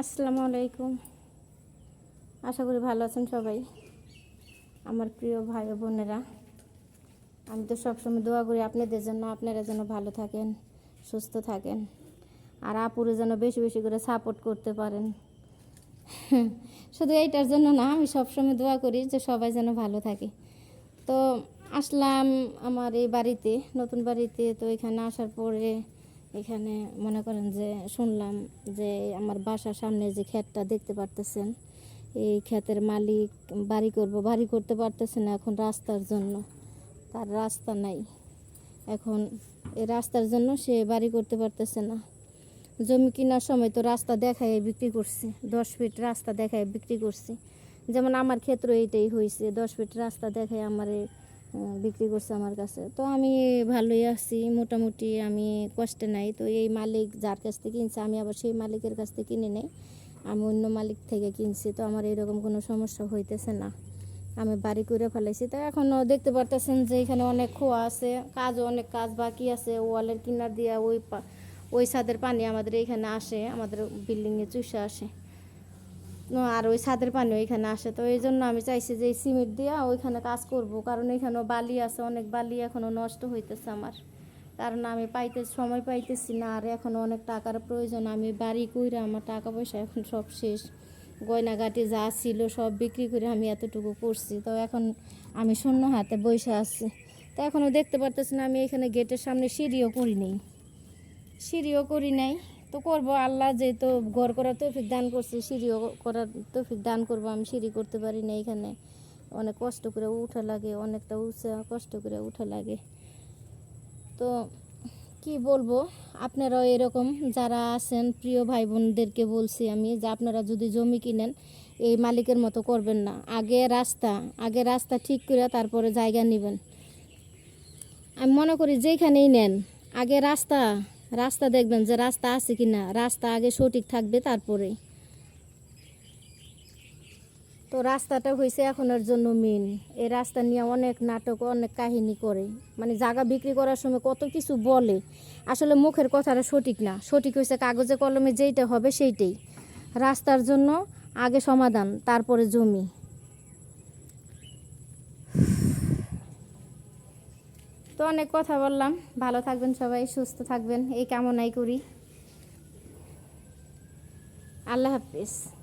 আসসালামু আলাইকুম। আশা করি ভালো আছেন সবাই। আমার প্রিয় ভাই বোনেরা, আমি তো সবসময় দোয়া করি আপনাদের জন্য, আপনারা যেন ভালো থাকেন, সুস্থ থাকেন, আর আপুরে যেন বেশি বেশি করে সাপোর্ট করতে পারেন। শুধু এইটার জন্য না, আমি সবসময় দোয়া করি যে সবাই যেন ভালো থাকে। তো আসলাম আমার এই বাড়িতে, নতুন বাড়িতে, তো এখানে আসার পরে এখানে মনে করেন যে শুনলাম যে আমার বাসার সামনে যে ক্ষেতটা দেখতে পারতেছেন, এই ক্ষেতের মালিক বাড়ি করব, বাড়ি করতে পারতেছে না এখন রাস্তার জন্য। তার রাস্তা নাই। এখন এই রাস্তার জন্য সে বাড়ি করতে পারতেছে না। জমি কেনার সময় তো রাস্তা দেখায় বিক্রি করছি, দশ ফিট রাস্তা দেখায় বিক্রি করছি। যেমন আমার ক্ষেত্র এইটাই হয়েছে দশ ফিট রাস্তা দেখায় আমার বিক্রি করছে আমার কাছে। তো আমি ভালোই আছি, মোটামুটি আমি কষ্টে নাই। তো এই মালিক যার কাছ থেকে কিনছে, আমি আবার সেই মালিকের কাছ থেকে কিনে নেই। আমি অন্য মালিক থেকে কিনছি, তো আমার এরকম কোনো সমস্যা হইতেছে না। আমি বাড়ি করে ফেলাইছি। তো এখনও দেখতে পারতেছেন যে এখানে অনেক খোয়া আছে, কাজও অনেক কাজ বাকি আছে। ওয়ালের কিনার দিয়া ওই ওই ছাদের পানি আমাদের এখানে আসে, আমাদের বিল্ডিংয়ে চুষে আসে। আর ওই ছাদের পানি ওইখানে আসে। তো এই জন্য আমি চাইছি যে সিমেন্ট দিয়া ওইখানে কাজ করব, কারণ এখানেও বালি আছে, অনেক বালি এখনও নষ্ট হইতেছে আমার। কারণ আমি পাইতে, সময় পাইতেছি না, আর এখনও অনেক টাকার প্রয়োজন। আমি বাড়ি কইরা আমার টাকা পয়সা এখন সব শেষ। গয়নাগাটি যা ছিল সব বিক্রি করে আমি এতটুকু করছি। তো এখন আমি শূন্য হাতে বসে আছি। তো এখনও দেখতে পারতেছি না, আমি এখানে গেটের সামনে সিঁড়িও করি নেই। সিঁড়িও করি নাই। তো করব, আল্লাহ যেহেতু ঘর করার তৌফিক দান করছে, সিঁড়িও করার তৌফিক দান করব, আমি সিঁড়ি করতে পারি না এখানে। অনেক কষ্ট করে উঠা লাগে, অনেকটা উঁচা কষ্ট করে উঠা লাগে। তো কি বলব, আপনারাও এরকম যারা আছেন, প্রিয় ভাই বোনদেরকে বলছি আমি যে আপনারা যদি জমি কিনেন, এই মালিকের মতো করবেন না। আগে রাস্তা আগে রাস্তা ঠিক করে তারপরে জায়গা নেবেন। আমি মনে করি যেখানেই নেন, আগে রাস্তা রাস্তা দেখবেন যে রাস্তা আছে কি না রাস্তা আগে সঠিক থাকবে তারপরে তো রাস্তাটা হয়েছে এখনের জন্য মেন এই রাস্তা নিয়ে অনেক নাটক, অনেক কাহিনী করে। মানে জায়গা বিক্রি করার সময় কত কিছু বলে। আসলে মুখের কথাটা সঠিক না। সঠিক হয়েছে কাগজে কলমে যেইটা হবে সেইটাই। রাস্তার জন্য আগে সমাধান, তারপরে জমি। তো অনেক কথা বললাম। ভালো থাকবেন সবাই সুস্থ থাকবেন। এই কামনাই করি। আল্লাহ হাফিজ।